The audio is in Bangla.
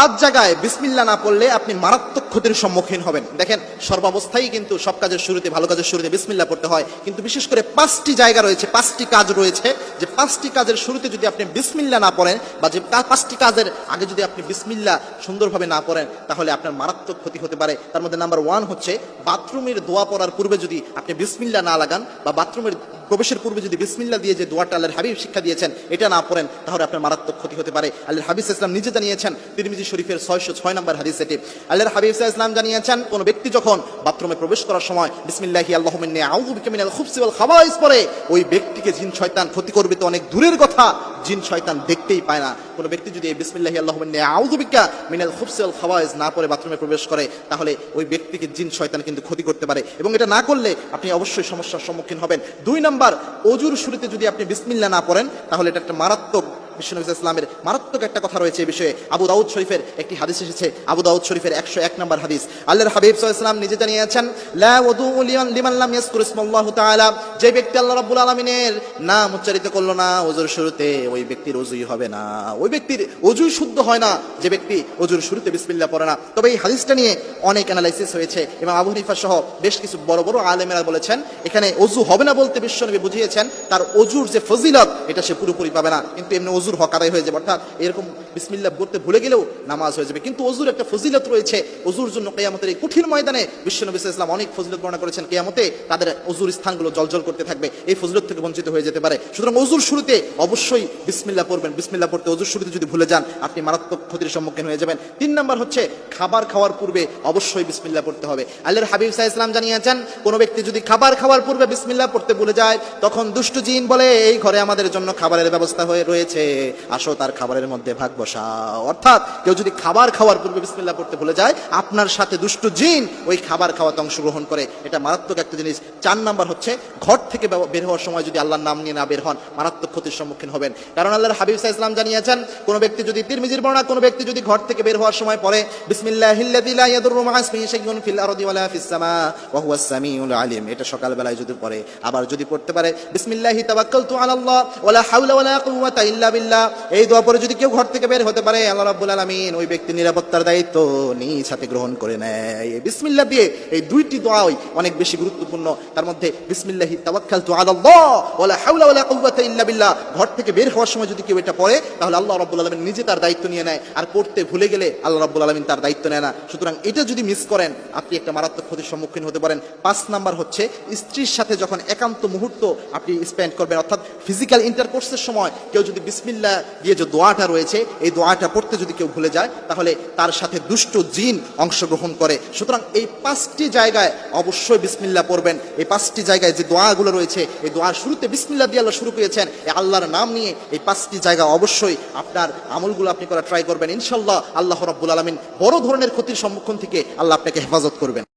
পাঁচ জায়গায় বিসমিল্লা না পড়লে আপনি মারাত্মক ক্ষতির সম্মুখীন হবেন। দেখেন, সর্বাবস্থায় কিন্তু সব কাজের শুরুতে, ভালো কাজের শুরুতে বিসমিল্লা পড়তে হয়। কিন্তু বিশেষ করে পাঁচটি জায়গা রয়েছে, পাঁচটি কাজ রয়েছে, যে পাঁচটি কাজের শুরুতে যদি আপনি বিসমিল্লা না পড়েন বা যে পাঁচটি কাজের আগে যদি আপনি বিসমিল্লা সুন্দরভাবে না পড়েন, তাহলে আপনার মারাত্মক ক্ষতি হতে পারে। তার মধ্যে নাম্বার ওয়ান হচ্ছে, বাথরুমের দোয়া পড়ার পূর্বে যদি আপনি বিসমিল্লা না লাগান বা বাথরুমের প্রবেশের পূর্বে যদি বিসমিল্লা দিয়ে যে দোয়াটা আল্লাহর হাবিব শিক্ষা দিয়েছেন, এটা না পড়েন, তাহলে আপনার মারাত্মক ক্ষতি হতে পারে। আল্লাহর হাবিব ইসলাম নিজে জানিয়েছেন, তিরমিজি শরীফের ছয়শো ছয় নম্বর হাদিস এটি আল্লাহর হাবিব ইসলাম জানিয়েছেন, কোনো ব্যক্তি যখন বাথরুমে প্রবেশ করার সময় বিসমিল্লাহি আল্লাহমিন আউযু বিকা মিনাল খুবসি ওয়াল খাবাইস পড়ে, ওই ব্যক্তিকে জিন শয়তান ক্ষতি করবে তো অনেক দূরের কথা জিন শয়তান দেখতেই পায় না। কোনো ব্যক্তি যদি এই বিসমিল্লাহি আল্লাহুম্মা আউযু বিকা মিনাল খুবসেল ওয়াল না পরে বাথরুমে প্রবেশ করে, তাহলে ওই ব্যক্তিকে জিন শয়তান কিন্তু ক্ষতি করতে পারে। এবং এটা না করলে আপনি অবশ্যই সমস্যার সম্মুখীন হবেন। দুই নাম্বার, অজুর শুরুতে যদি আপনি বিসমিল্লা না পড়েন, তাহলে এটা একটা মারাত্মক বিশ্বনবী ইসলামের মারাত্মক একটা কথা রয়েছে এই বিষয়ে। আবু দাউদ শরীফের একটি হাদিস এসেছে। আবু দাউদ শরীফের একশো এক নম্বর হাদিস। আল্লাহর হাবিব আলাইহি নিজে জানিয়েছেন যে ব্যক্তি আল্লাহ রাব্বুল আলামিনের নাম উচ্চারিত করল না ওজুর শুরুতে ওই ব্যক্তির ওজুই হবে না। ওই ব্যক্তির ওজুই শুদ্ধ হয় না, যে ব্যক্তি ওজুর শুরুতে বিসমিল্লাহ পড়ে না। তবে এই হাদিসটা নিয়ে অনেক অ্যানালাইসিস হয়েছে। এবং আবু হানিফা সহ বেশ কিছু বড় বড় আলেমেরা বলেছেন, এখানে অজু হবে না বলতে বিশ্বনবী বুঝিয়েছেন, তার অজুর যে ফজিলত, এটা সে পুরোপুরি পাবে না। কিন্তু এমনি অজুর হক আদায় হয়ে যাবে। অর্থাৎ এরকম বিসমিল্লাহ পড়তে ভুলে গেলেও নামাজ হয়ে যাবে। কিন্তু অজুর একটা ফজিলত রয়েছে। অজুর জন্য কেয়ামতের এই কঠিন ময়দানে বিশ্বনবী ইসলাম অনেক ফজিলত বর্ণনা করেছেন। কেয়ামতে তাদের অজুর স্থানগুলো জলজল করতে থাকবে। এই ফজিলত থেকে বঞ্চিত হয়ে যেতে পারে। সুতরাং অজুর শুরুতে অবশ্যই বিসমিল্লাহ পড়বেন। বিসমিল্লাহ পড়তে অজুর শুরুতে যদি ভুলে যান, আপনি মারাত্মক ক্ষতির সম্মুখীন হয়ে যাবেন। তিন নম্বর হচ্ছে খাবার খাওয়ার পূর্বে অবশ্যই বিসমিল্লাহ পড়তে হবে। আল্লাহর হাবিব সাহা ইসলাম জানিয়েছেন, কোনো ব্যক্তি যদি খাবার খাওয়ার পূর্বে বিসমিল্লাহ পড়তে ভুলে যায়, তখন দুষ্টু জিন বলে, এই ঘরে আমাদের জন্য খাবারের ব্যবস্থা হয়ে রয়েছে। আসো তার খাবারের মধ্যে ভাগ বসাও। অর্থাৎ কেউ যদি খাবার খাওয়ার পূর্বে বিসমিল্লাহ পড়তে ভুলে যায়, আপনার সাথে দুষ্ট জিন ওই খাবার খাওয়াতে অংশগ্রহণ করে। এটা মারাত্মক একটা জিনিস। চার নাম্বার হচ্ছে, ঘর থেকে বের- হওয়ার সময় যদি আল্লাহর নাম নিয়ে না বের হন, মারাত্মক ক্ষতির সম্মুখীন হবেন। কারণ আল্লাহর হাবিব সাহা ইসলাম জানিয়েছেন, কোন ব্যক্তি যদি তিরমিজির বর্ণনা কোন ব্যক্তি যদি ঘর থেকে বের হওয়ার সময় সামিউল আলিম। এটা সকাল বেলায় যদি পড়ে। আবার যদি পড়তে পারে, বিসমিল্লাহি তাওয়াক্কালতু আলাল্লাহ ওয়ালা হাওলা ওয়ালা কুওয়াতা ইল্লা বিল্লাহ এই দোয়া পরে যদি কেউ ঘর থেকে বের হতে পারে, আল্লাহ রাব্বুল আলামিন ওই ব্যক্তি নিরাপত্তার দায়িত্ব নিজ হাতে গ্রহণ করে নেয়। বিসমিল্লাহ দিয়ে এই দুইটি দোয়াই অনেক বেশি গুরুত্বপূর্ণ। তার মধ্যে বিসমিল্লাহি তাওয়াক্কালতু আলাল্লাহ ওয়ালা হাওলা ওয়ালা কুওয়াতা ইল্লা বিল্লাহ। ঘর থেকে বের হওয়ার সময় যদি কেউ এটা পড়ে, তাহলে আল্লাহ রাব্বুল আলামিন নিজে তার দায়িত্ব নিয়ে নেয়। আর পড়তে ভুলে গেলে আল্লাহ রাব্বুল আলামিন তার দায়িত্ব নেয় না। সুতরাং এটা যদি মিস করেন, আপনি একটা মারাত্মক ক্ষতির সম্মুখীন হতে পারেন। পাঁচ নাম্বার হচ্ছে, স্ত্রীর সাথে যখন একান্ত মুহূর্ত আপনি স্পেন্ড করবেন, অর্থাৎ ফিজিক্যাল ইন্টারকোর্সের সময় কেউ যদি বিসমিল্লা দিয়ে যে দোয়াটা রয়েছে, এই দোয়াটা পড়তে যদি কেউ ভুলে যায়, তাহলে তার সাথে দুষ্ট জিন অংশগ্রহণ করে। সুতরাং এই পাঁচটি জায়গায় অবশ্যই বিসমিল্লা পড়বেন। এই পাঁচটি জায়গায় যে দোয়াগুলো রয়েছে, এই দোয়ার শুরুতে বিসমিল্লা দিয়ে আল্লাহ শুরু করেছেন। এই আল্লাহর নাম নিয়ে এই পাঁচটি জায়গা অবশ্যই আপনার আমলগুলো আপনি করা ট্রাই করবেন। ইনশাল্লাহ আল্লাহ রব্বুল আলমিন বড় ধরনের ক্ষতির সম্মুখীন থেকে আল্লাহ আপনাকে হেফাজত করবেন।